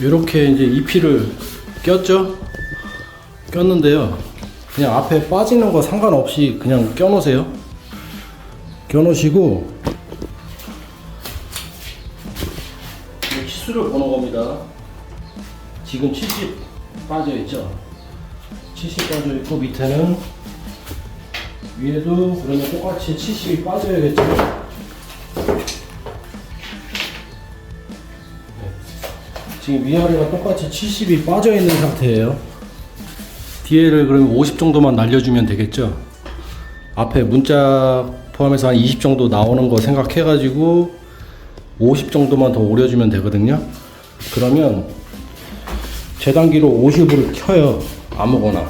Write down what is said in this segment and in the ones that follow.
이렇게 이제 EP를 꼈죠? 꼈는데요. 그냥 앞에 빠지는 거 상관없이 그냥 껴놓으세요. 껴놓으시고 이 치수를 보는 겁니다. 지금 70 빠져 있죠? 70 빠져 있고 밑에는 위에도 그러면 똑같이 70이 빠져야겠죠? 지금 위아래가 똑같이 70이 빠져 있는 상태예요. 뒤에를 그러면 50 정도만 날려주면 되겠죠. 앞에 문자 포함해서 한 20 정도 나오는 거 생각해가지고 50 정도만 더 오려주면 되거든요. 그러면 재단기로 50을 켜요. 아무거나.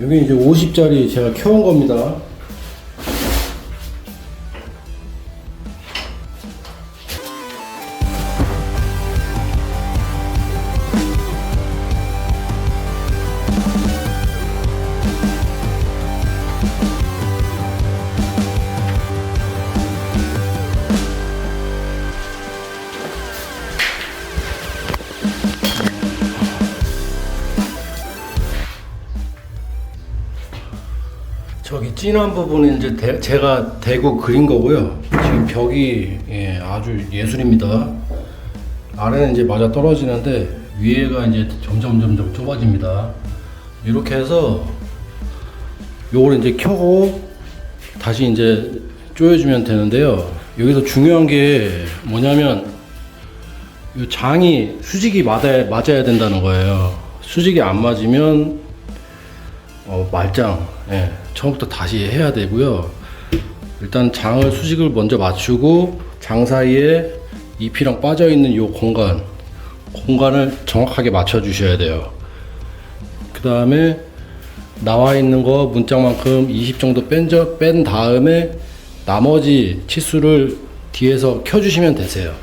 여기 이제 50짜리 제가 켜온 겁니다. 저기 진한 부분은 이제 대- 제가 대고 그린 거고요. 지금 벽이 예, 아주 예술입니다. 아래는 이제 맞아 떨어지는데 위에가 이제 점점 점점 좁아집니다. 이렇게 해서 요걸 이제 켜고 다시 이제 조여주면 되는데요. 여기서 중요한 게 뭐냐면 이 장이 수직이 맞아야, 맞아야 된다는 거예요. 수직이 안 맞으면 어, 말장 예, 처음부터 다시 해야 되고요. 일단 장을 수직을 먼저 맞추고 장 사이에 잎이랑 빠져 있는 요 공간 공간을 정확하게 맞춰 주셔야 돼요. 그 다음에 나와 있는 거 문짝만큼 20 정도 뺀, 다음에 나머지 치수를 뒤에서 켜주시면 되세요.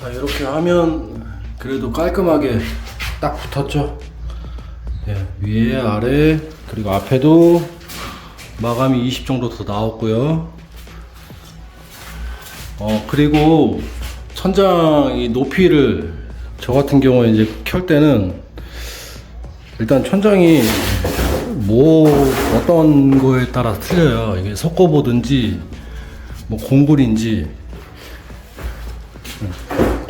자 이렇게 하면 그래도 깔끔하게 딱 붙었죠? 예, 위에 아래 그리고 앞에도 마감이 20 정도 더 나왔고요. 어 그리고 천장 이 높이를 저 같은 경우에 이제 켤 때는 일단 천장이 뭐 어떤 거에 따라 틀려요. 이게 석고보든지 뭐 공불인지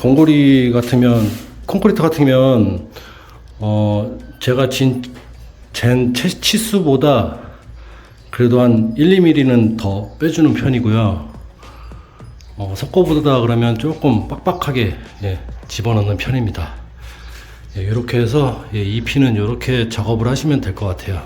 공고리 같으면 콘크리트 같으면 어 제가 진 젠 치수보다 그래도 한 1, 2mm는 더 빼주는 편이고요. 어, 석고보다 그러면 조금 빡빡하게 예, 집어넣는 편입니다. 예, 이렇게 해서 예, 이 피는 이렇게 작업을 하시면 될 것 같아요.